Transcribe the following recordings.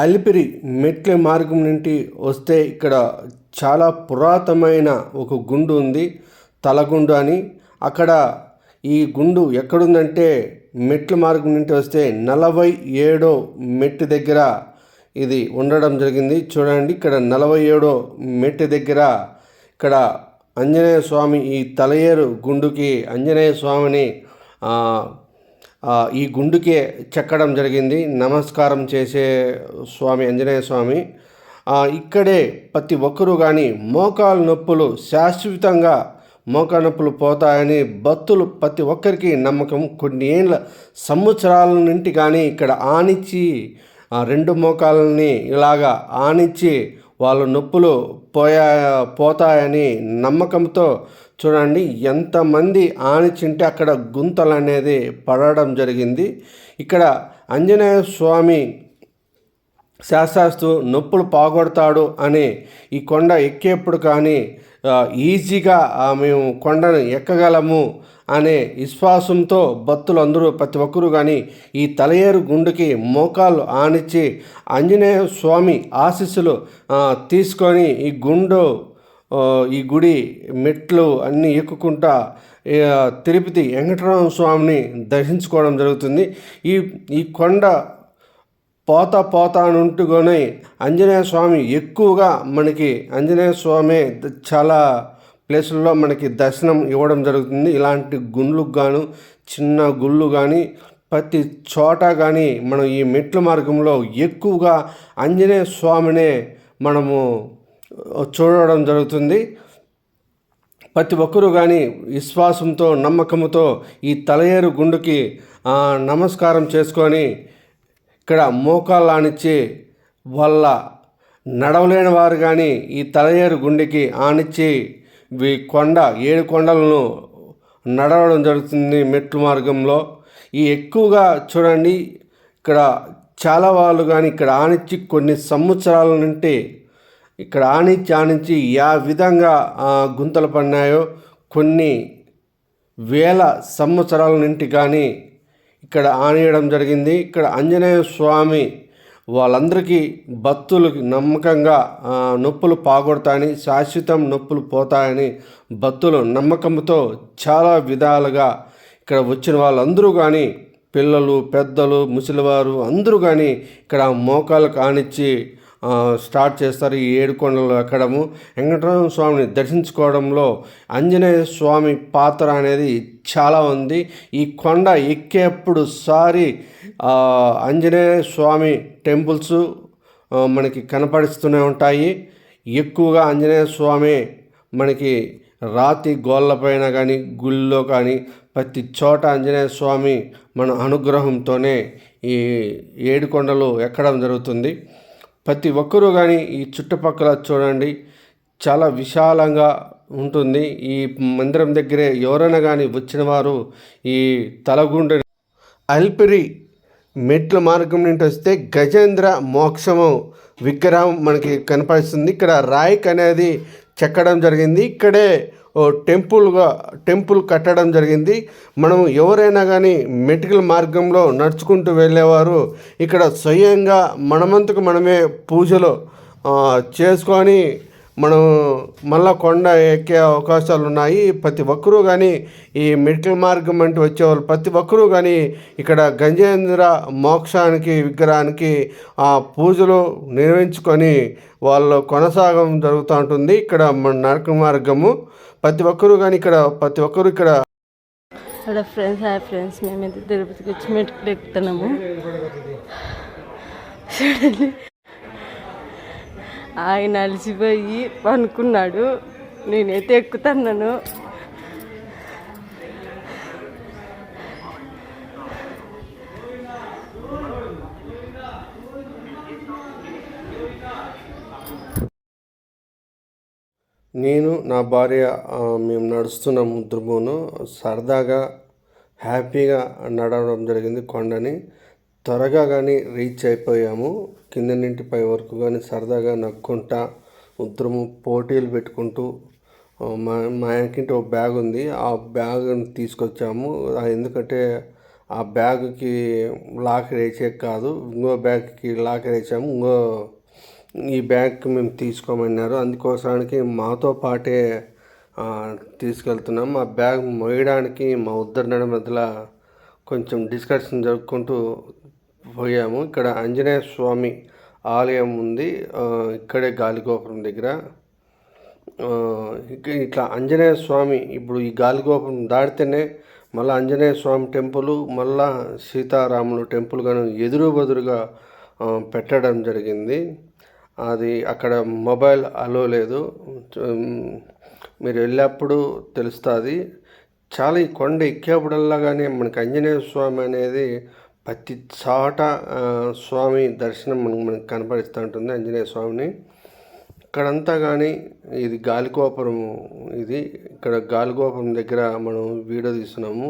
అలిపిరి మెట్ల మార్గం నుండి వస్తే ఇక్కడ చాలా పురాతనమైన ఒక గుండు ఉంది తలగుండు అని. అక్కడ ఈ గుండు ఎక్కడుందంటే మెట్ల మార్గం నుండి వస్తే నలభై ఏడో మెట్టు దగ్గర ఇది ఉండడం జరిగింది. చూడండి ఇక్కడ నలభై ఏడో మెట్టు దగ్గర ఇక్కడ ఆంజనేయ స్వామి ఈ తలయేరు గుండుకి ఆంజనేయ స్వామిని ఈ గుండుకే చెక్కడం జరిగింది. నమస్కారం చేసే స్వామి ఆంజనేయ స్వామి. ఇక్కడే ప్రతి ఒక్కరూ కానీ మోకాలు నొప్పులు శాశ్వతంగా మోకాలు నొప్పులు పోతాయని భక్తులు ప్రతి ఒక్కరికి నమ్మకం. కొన్ని ఏళ్ళ సంవత్సరాల నుండి కానీ ఇక్కడ ఆనిచ్చి రెండు మోకాలని ఇలాగా ఆనిచ్చి వాళ్ళ నొప్పులు పోయా పోతాయని నమ్మకంతో చూడండి ఎంతమంది ఆనిచింటే అక్కడ గుంతలు అనేది పడడం జరిగింది. ఇక్కడ ఆంజనేయ స్వామి శాస్త్రాస్తు నొప్పులు పాగొడతాడు అని ఈ కొండ ఎక్కేప్పుడు కానీ ఈజీగా మేము కొండను ఎక్కగలము అనే విశ్వాసంతో భక్తులు అందరూ ప్రతి ఒక్కరూ కానీ ఈ తలయేరు గుండుకి మోకాలు ఆనిచ్చి ఆంజనేయ స్వామి ఆశీస్సులు తీసుకొని ఈ గుండు ఈ గుడి మెట్లు అన్నీ ఎక్కుకుంటా తిరుపతి వెంకటరామ స్వామిని దర్శించుకోవడం జరుగుతుంది. ఈ ఈ కొండ పోతా పోతా నుంటుకొని ఆంజనేయ స్వామి ఎక్కువగా మనకి ఆంజనేయ స్వామి చాలా ప్లేసుల్లో మనకి దర్శనం ఇవ్వడం జరుగుతుంది. ఇలాంటి గుండ్లకు గాను చిన్న గుళ్ళు కానీ ప్రతి చోట కానీ మనం ఈ మెట్ల మార్గంలో ఎక్కువగా ఆంజనేయ స్వామినే మనము చూడడం జరుగుతుంది. ప్రతి ఒక్కరూ కానీ విశ్వాసంతో నమ్మకంతో ఈ తలయేరు గుండుకి నమస్కారం చేసుకొని ఇక్కడ మోకాళ్ళు ఆనిచ్చి వాళ్ళ నడవలేని వారు కానీ ఈ తలయేరు గుండెకి ఆనిచ్చి ఈ కొండ ఏడు కొండలను నడవడం జరుగుతుంది మెట్లు మార్గంలో. ఈ ఎక్కువగా చూడండి ఇక్కడ చాలా వాళ్ళు కానీ ఇక్కడ ఆనిచ్చి కొన్ని సంవత్సరాల నుండి ఇక్కడ ఆనించి ఆనించి యా విధంగా గుంతలు పడినాయో కొన్ని వేల సంవత్సరాల నుండి కానీ ఇక్కడ ఆనేయడం జరిగింది. ఇక్కడ ఆంజనేయ స్వామి వాళ్ళందరికీ భక్తులకి నమ్మకంగా నొప్పులు పాగొడతాయని శాశ్వతం నొప్పులు పోతాయని భక్తులు నమ్మకంతో చాలా విధాలుగా ఇక్కడ వచ్చిన వాళ్ళందరూ కానీ పిల్లలు పెద్దలు ముసలివారు అందరూ కానీ ఇక్కడ మోకాలు కానిచ్చి స్టార్ట్ చేస్తారు ఈ ఏడుకొండలు ఎక్కడము. వెంకటరమణ స్వామిని దర్శించుకోవడంలో ఆంజనేయ స్వామి పాత్ర అనేది చాలా ఉంది. ఈ కొండ ఎక్కేప్పుడు సారి ఆంజనేయ స్వామి టెంపుల్స్ మనకి కనపడిస్తూనే ఉంటాయి. ఎక్కువగా ఆంజనేయ స్వామి మనకి రాతి గోళ్ళపైన కానీ గుళ్ళో కానీ ప్రతి చోట ఆంజనేయ స్వామి మన అనుగ్రహంతోనే ఈ ఏడుకొండలు ఎక్కడం జరుగుతుంది. ప్రతి ఒక్కరూ కానీ ఈ చుట్టుపక్కల చూడండి. చాలా విశాలంగా ఉంటుంది. ఈ మందిరం దగ్గరే ఎవరైనా కానీ వచ్చిన వారు ఈ తలగుండ అల్పిరి మెట్ల మార్గం నుండి వస్తే గజేంద్ర మోక్షము విగ్రహం మనకి కనపడుతుంది ఇక్కడ రాయిక్ అనేది చెక్కడం జరిగింది. ఇక్కడే టెంపుల్గా టెంపుల్ కట్టడం జరిగింది. మనం ఎవరైనా కానీ మెటికల్ మార్గంలో నడుచుకుంటూ వెళ్ళేవారు. ఇక్కడ స్వయంగా మనమంతకు మనమే పూజలు చేసుకొని మనం మళ్ళా కొండ ఎక్కే అవకాశాలు ఉన్నాయి ప్రతి ఒక్కరూ కానీ ఈ మెడికల్ మార్గం అంటే వచ్చేవాళ్ళు. ప్రతి ఒక్కరూ కానీ ఇక్కడ గంజేంద్ర మోక్షానికి విగ్రహానికి ఆ పూజలు నిర్వహించుకొని వాళ్ళు కొనసాగం జరుగుతూ ఉంటుంది. ఇక్కడ మన నరక మార్గము ప్రతి ఒక్కరూ కానీ ఇక్కడ ప్రతి ఒక్కరు ఇక్కడ హలో ఫ్రెండ్స్ హాయ్ ఫ్రెండ్స్ మేమైతే తిరుపతికి వచ్చి మెట్టుకులు ఎక్కుతున్నాము. చూడండి ఆయన అలసిపోయి పనుకున్నాడు. నేనైతే ఎక్కుతున్నాను. నేను నా భార్య మేము నడుస్తున్నాము దుర్మూను సరదాగా హ్యాపీగా నడవడం జరిగింది కొండని. త్వరగా కానీ రీచ్ అయిపోయాము. కింద నుండి పై వరకు కానీ సరదాగా నక్కుంటా ఉద్రము పోటీలు పెట్టుకుంటూ మా మా ఆయనకింటి ఒక బ్యాగ్ ఉంది. ఆ బ్యాగ్ని తీసుకొచ్చాము. ఎందుకంటే ఆ బ్యాగ్కి లాక్ వేసే కాదు ఇంకో బ్యాగ్కి లాక్ వేసాము. ఇంకో ఈ బ్యాగ్ మేము తీసుకోమన్నారు. అందుకోసానికి మాతో పాటే తీసుకెళ్తున్నాం. ఆ బ్యాగ్ మోయడానికి మా ఉద్దరణ నడ మధ్యలో కొంచెం డిస్కషన్ జరుపుకుంటూ పోయాము. ఇక్కడ ఆంజనేయ స్వామి ఆలయం ఉంది. ఇక్కడే గాలిగోపురం దగ్గర. ఇట్లా ఆంజనేయ స్వామి ఇప్పుడు ఈ గాలిగోపురం దాటితేనే మళ్ళీ ఆంజనేయ స్వామి టెంపుల్ మళ్ళా సీతారాములు టెంపుల్ కానీ ఎదురు బదురుగా పెట్టడం జరిగింది. అది అక్కడ మొబైల్ అలో లేదు. మీరు వెళ్ళినప్పుడు తెలుస్తుంది. చాలా ఈ కొండ ఎక్కేప్పుడల్లా కానీ మనకి ఆంజనేయ స్వామి అనేది ప్రతి చాట స్వామి దర్శనం మనకు మనకు కనపడిస్తూ ఉంటుంది ఆంజనేయ స్వామిని. ఇక్కడంతా కానీ ఇది గాలిగోపురం ఇది. ఇక్కడ గాలిగోపురం దగ్గర మనం వీడియో తీస్తున్నాము.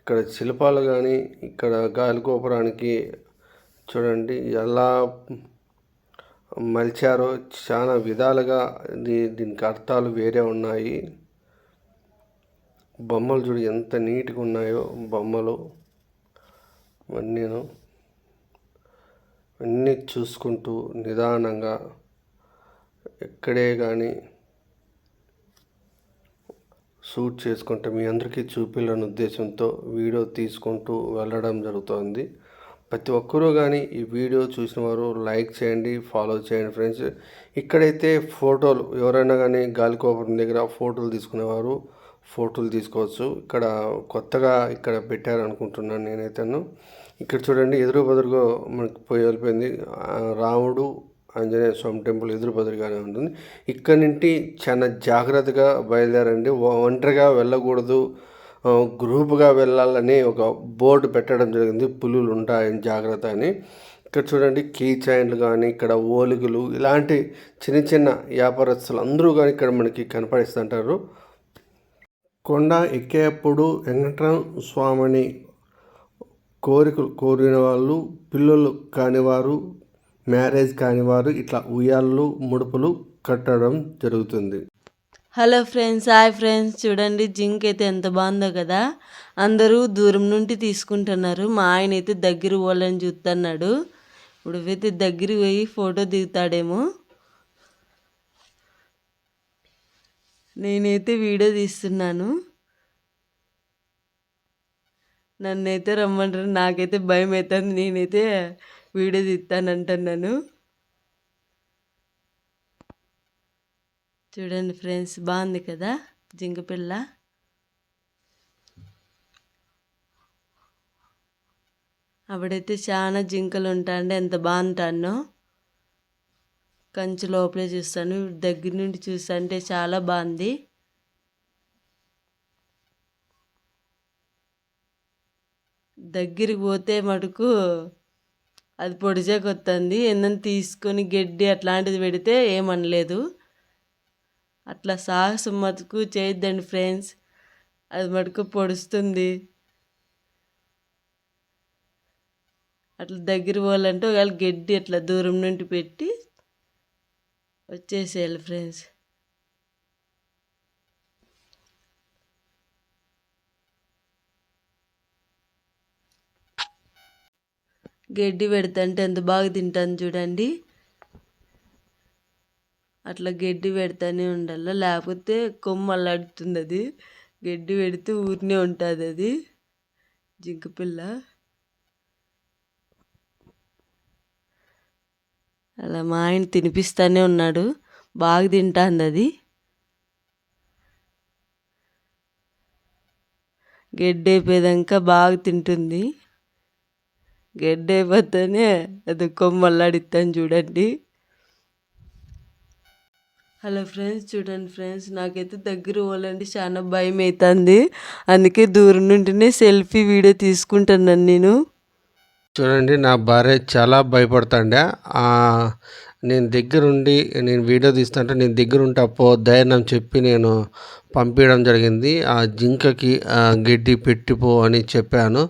ఇక్కడ శిల్పాలు కానీ ఇక్కడ గాలిగోపురానికి చూడండి ఎలా మలిచారో చాలా విధాలుగా దీ దీనికి అర్థాలు వేరే ఉన్నాయి. బొమ్మలు చూడు ఎంత నీట్గా ఉన్నాయో బొమ్మలు. నేను అన్నీ చూసుకుంటూ నిదానంగా ఎక్కడే కానీ షూట్ చేసుకుంటే మీ అందరికీ చూపించాలనే ఉద్దేశంతో వీడియో తీసుకుంటూ వెళ్ళడం జరుగుతుంది. ప్రతి ఒక్కరూ కానీ ఈ వీడియో చూసిన వారు లైక్ చేయండి ఫాలో చేయండి ఫ్రెండ్స్. ఇక్కడైతే ఫోటోలు ఎవరైనా కానీ గాలికోపురం దగ్గర ఫోటోలు తీసుకునేవారు ఫోటోలు తీసుకోవచ్చు. ఇక్కడ కొత్తగా ఇక్కడ పెట్టారు అనుకుంటున్నాను నేనైతేను. ఇక్కడ చూడండి ఎదురు బదురుగా మనకు పోయి వెళ్ళిపోయింది. రాముడు ఆంజనేయ స్వామి టెంపుల్ ఎదురు బదురుగానే ఉంటుంది. ఇక్కడ నుండి చాలా జాగ్రత్తగా బయలుదేరండి. ఒంటరిగా వెళ్ళకూడదు. గ్రూపుగా వెళ్ళాలని ఒక బోర్డు పెట్టడం జరిగింది. పులులు ఉంటాయని జాగ్రత్త అని. ఇక్కడ చూడండి కీ చైన్లు కానీ ఇక్కడ ఓలుగులు ఇలాంటి చిన్న చిన్న వ్యాపారస్తులు అందరూ కానీ ఇక్కడ మనకి కనపడిస్తుంటారు. కొండ ఎక్కేటప్పుడు వెంకటరామ స్వామిని కోరికలు కోరిన వాళ్ళు పిల్లలు కానివారు మ్యారేజ్ కానివారు ఇట్లా ఉయ్యాళ్ళు ముడుపులు కట్టడం జరుగుతుంది. Hello friends hi friends. చూడండి జింక్ అయితే ఎంత బాగుందో కదా. అందరూ దూరం నుండి తీసుకుంటున్నారు. మా ఆయన అయితే దగ్గర పోవాలని చూస్తున్నాడు. ఇప్పుడు అయితే దగ్గర పోయి ఫోటో దిగుతాడేమో. నేనైతే వీడియో తీస్తున్నాను. నన్నైతే రమ్మంటారు నాకైతే భయం అవుతుంది నేనైతే వీడియో తీస్తానంటున్నాను. చూడండి ఫ్రెండ్స్ బాగుంది కదా జింకపిల్ల అప్పుడైతే చాలా జింకలు ఉంటాయండి ఎంత బాగుంటానో కంచి లోపలే చూస్తాను దగ్గర నుండి చూస్తుంటే చాలా బాగుంది. దగ్గరికి పోతే మటుకు అది పొడిచేకొస్తుంది ఏందని తీసుకొని గడ్డి అట్లాంటిది పెడితే ఏమనలేదు. అట్లా సాహసం మటుకు చేయొద్దండి ఫ్రెండ్స్. అది మటుకు పొడుస్తుంది. అట్లా దగ్గర పోవాలంటే ఒకవేళ గడ్డి అట్లా దూరం నుండి పెట్టి వచ్చేసేయాలి ఫ్రెండ్స్. గడ్డి పెడతంటే ఎంత బాగా తింటాను చూడండి. అట్లా గడ్డి పెడతానే ఉండాలి? లేకపోతే కొమ్మలాడుతుంది అది గడ్డి పెడితే ఊరినే ఉంటుంది అది జింక పిల్ల. అలా మా ఆయన తినిపిస్తానే ఉన్నాడు. బాగా తింటాంది అది గడ్డి అయిపోయాక బాగా తింటుంది. గడ్డి అయిపోతేనే అది కొమ్మ అల్లాడిస్తాను చూడండి. హలో ఫ్రెండ్స్ చూడండి ఫ్రెండ్స్ నాకైతే దగ్గర పోవాలంటే చాలా భయం అవుతుంది అందుకే దూరం నుండినే సెల్ఫీ వీడియో తీసుకుంటున్నాను నేను. చూడండి నా భార్య చాలా భయపడతాండే నేను దగ్గరుండి నేను వీడియో తీస్తుంటే నేను దగ్గరుంటే అప్పో ధైర్యం చెప్పి నేను పంపించడం జరిగింది. ఆ జింకకి గడ్డి పెట్టిపో అని చెప్పాను.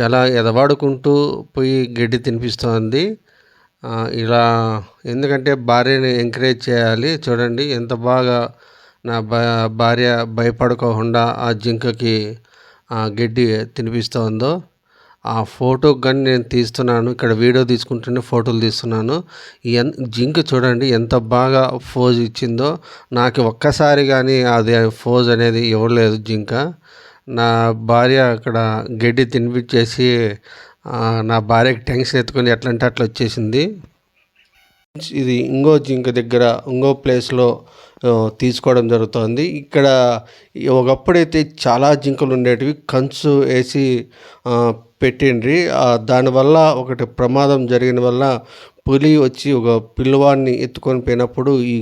చాలా ఎదవాడుకుంటూ పోయి గడ్డి తినిపిస్తోంది. ఇలా ఎందుకంటే భార్యని ఎంకరేజ్ చేయాలి. చూడండి ఎంత బాగా నా భార్య భయపడకోకుండా ఆ జింకకి ఆ గడ్డి తినిపిస్తోందో ఆ ఫోటో కానీ నేను తీస్తున్నాను. ఇక్కడ వీడియో తీసుకుంటూనే ఫోటోలు తీస్తున్నాను. ఎన్ జింక్ చూడండి ఎంత బాగా ఫోజ్ ఇచ్చిందో. నాకు ఒక్కసారి కానీ అది ఫోజ్ అనేది ఇవ్వలేదు జింక. నా భార్య అక్కడ గడ్డి తినిపించేసి నా భార్యకి టెన్షన్ ఎత్తుకొని ఎట్లా అంటే అట్లా వచ్చేసింది. ఇది ఇంకో జింక దగ్గర ఇంకో ప్లేస్లో తీసుకోవడం జరుగుతుంది. ఇక్కడ ఒకప్పుడైతే చాలా జింకలు ఉండేటివి కంచు వేసి పెట్టిండ్రి. దానివల్ల ఒకటి ప్రమాదం జరిగిన వల్ల పులి వచ్చి ఒక పిల్లవాడిని ఎత్తుకొని పోయినప్పుడు ఈ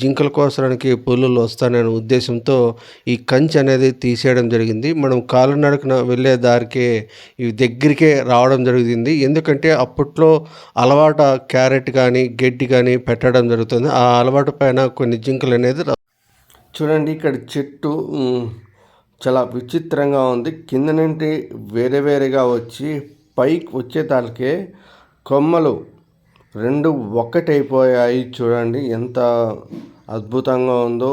జింకల కోసడానికి పులులు వస్తాననే ఉద్దేశంతో ఈ కంచె అనేది తీసేయడం జరిగింది. మనం కాలినడకన వెళ్ళే దారికే ఇవి దగ్గరికే రావడం జరిగింది. ఎందుకంటే అప్పట్లో అలవాట క్యారెట్ కానీ గడ్డి కానీ పెట్టడం జరుగుతుంది. ఆ అలవాటు పైన కొన్ని జింకలు అనేది చూడండి ఇక్కడ చెట్టు చాలా విచిత్రంగా ఉంది. కింద నుండి వేరే వేరేగా వచ్చి పైకి వచ్చేదానికే కొమ్మలు రెండు ఒక్కటైపోయాయి చూడండి. ఎంత అద్భుతంగా ఉందో.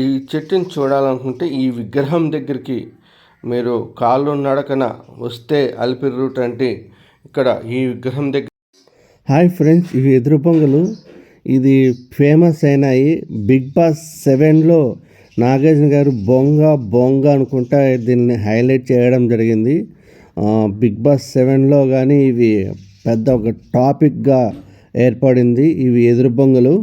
ఈ చెట్టుని చూడాలనుకుంటే ఈ విగ్రహం దగ్గరికి మీరు కాళ్ళు నడకన వస్తే అలిపిరి రూట్ అంటే ఇక్కడ ఈ విగ్రహం దగ్గర హాయ్ ఫ్రెండ్స్ ఇవి ఎదురు పొంగలు. ఇది ఫేమస్ అయినాయి. బిగ్ బాస్ సెవెన్లో నాగార్జున గారు బొంగ బొంగ అనుకుంటా దీన్ని హైలైట్ చేయడం జరిగింది. బిగ్ బాస్ సెవెన్లో కానీ ఇవి పెద్ద ఒక టాపిక్గా ఏర్పడింది ఇవి ఎదురు బొంగులు.